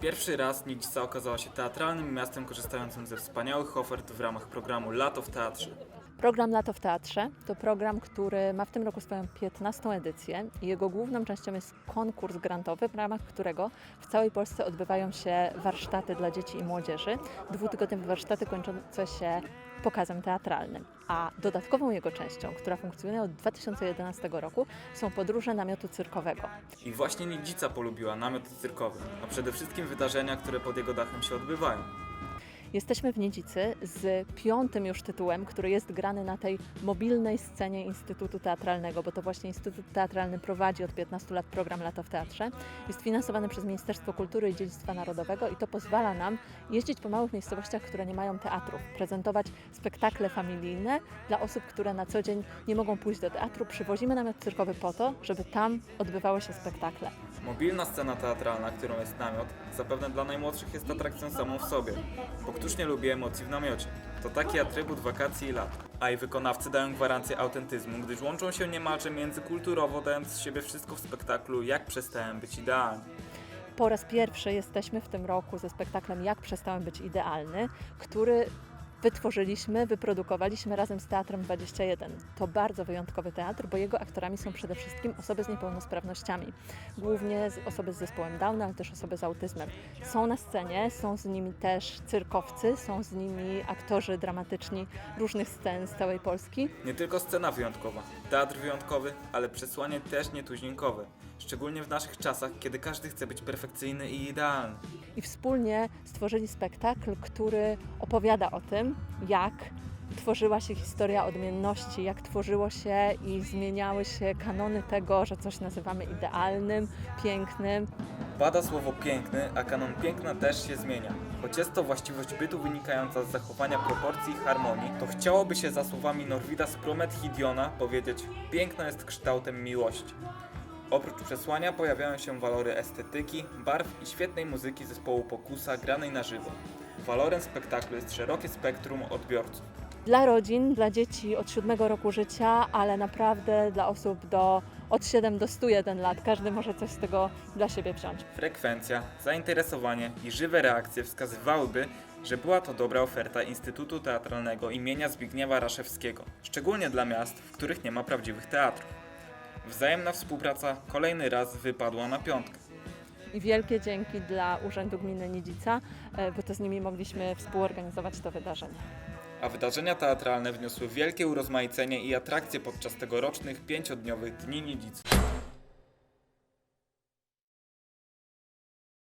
Pierwszy raz Nidzica okazała się teatralnym miastem korzystającym ze wspaniałych ofert w ramach programu Lato w Teatrze. Program Lato w Teatrze to program, który ma w tym roku swoją 15. edycję i jego główną częścią jest konkurs grantowy, w ramach którego w całej Polsce odbywają się warsztaty dla dzieci i młodzieży. Dwutygodniowe warsztaty kończące się pokazem teatralnym. A dodatkową jego częścią, która funkcjonuje od 2011 roku, są podróże namiotu cyrkowego. I właśnie Nidzica polubiła namiot cyrkowy, a przede wszystkim wydarzenia, które pod jego dachem się odbywają. Jesteśmy w Niedzicy z piątym już tytułem, który jest grany na tej mobilnej scenie Instytutu Teatralnego, bo to właśnie Instytut Teatralny prowadzi od 15 lat program Lato w Teatrze. Jest finansowany przez Ministerstwo Kultury i Dziedzictwa Narodowego i to pozwala nam jeździć po małych miejscowościach, które nie mają teatrów, prezentować spektakle familijne dla osób, które na co dzień nie mogą pójść do teatru. Przywozimy namiot cyrkowy po to, żeby tam odbywały się spektakle. Mobilna scena teatralna, którą jest namiot, zapewne dla najmłodszych jest atrakcją samą w sobie, któż nie lubi emocji w namiocie? To taki atrybut wakacji i lat. A i wykonawcy dają gwarancję autentyzmu, gdyż łączą się niemalże międzykulturowo, dając z siebie wszystko w spektaklu Jak przestałem być idealny. Po raz pierwszy jesteśmy w tym roku ze spektaklem Jak przestałem być idealny, który wytworzyliśmy, wyprodukowaliśmy razem z Teatrem 21. To bardzo wyjątkowy teatr, bo jego aktorami są przede wszystkim osoby z niepełnosprawnościami. Głównie osoby z zespołem Downa, ale też osoby z autyzmem. Są na scenie, są z nimi też cyrkowcy, są z nimi aktorzy dramatyczni różnych scen z całej Polski. Nie tylko scena wyjątkowa, teatr wyjątkowy, ale przesłanie też nietuzinkowe. Szczególnie w naszych czasach, kiedy każdy chce być perfekcyjny i idealny. I wspólnie stworzyli spektakl, który opowiada o tym, jak tworzyła się historia odmienności, jak tworzyło się i zmieniały się kanony tego, że coś nazywamy idealnym, pięknym. Pada słowo piękny, a kanon piękna też się zmienia. Choć jest to właściwość bytu wynikająca z zachowania proporcji i harmonii, to chciałoby się za słowami Norwida z Promethidjona powiedzieć piękno jest kształtem miłości. Oprócz przesłania pojawiają się walory estetyki, barw i świetnej muzyki zespołu Pokusa granej na żywo. Walorem spektaklu jest szerokie spektrum odbiorców. Dla rodzin, dla dzieci od 7 roku życia, ale naprawdę dla osób do od 7 do 101 lat. Każdy może coś z tego dla siebie wziąć. Frekwencja, zainteresowanie i żywe reakcje wskazywałyby, że była to dobra oferta Instytutu Teatralnego imienia Zbigniewa Raszewskiego, szczególnie dla miast, w których nie ma prawdziwych teatrów. Wzajemna współpraca kolejny raz wypadła na piątkę. I wielkie dzięki dla Urzędu Gminy Nidzica, e, bo to z nimi mogliśmy współorganizować to wydarzenie. A wydarzenia teatralne wniosły wielkie urozmaicenie i atrakcje podczas tegorocznych pięciodniowych Dni Nidzicy.